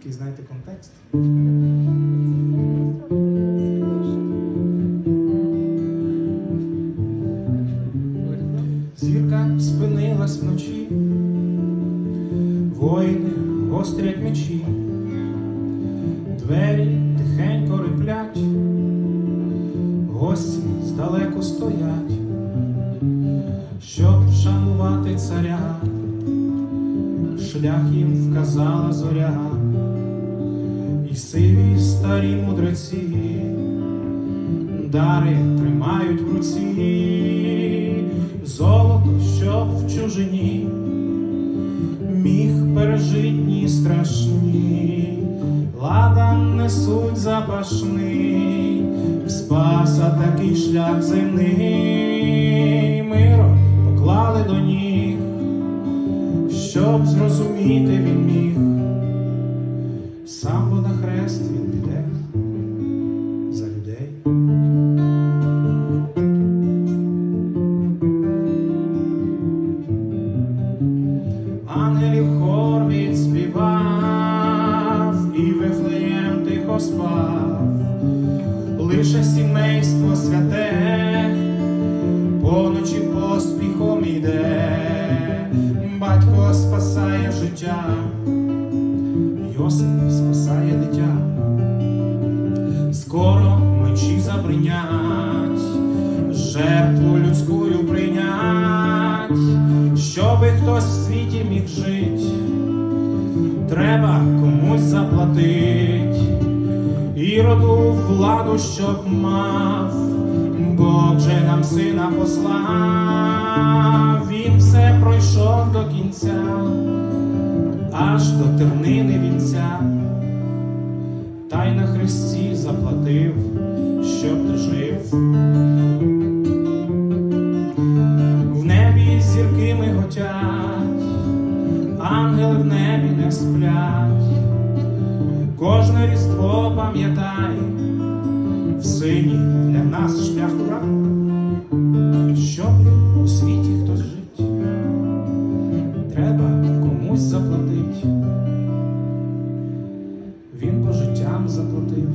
Такий, знаєте, контекст. Зірка спинилась вночі, воїни гострять мечі, двері тихенько риплять, гості здалеку стоять, щоб вшанувати царя, шлях їм вказала зоря, і сиві старі мудреці, дари тримають в руці, золото, щоб в чужині. Міг пережить дні страшні, ладан несуть запашний, спаса такий шлях земний, миро поклали до ніг, щоб зрозуміти він міг, сам бо на хрест він піде за людей. Ангелів хор відспівав, і Вифлеєм тихо спав, лише сімейство святе, поночі поспіхом іде, батько спасає життя, мечі жертву людськую прийнять, щоби хтось в світі міг жить, треба комусь заплатить, і роду владу, щоб мав, Бог же нам сина послав, він все пройшов до кінця, аж до тернини ти. В небі зірки миготять, ангели в небі не сплять, кожне різдво пам'ятай, в сині для нас шлях ура, щоб у світі хтось жить, треба комусь заплатить, він по життям заплатив.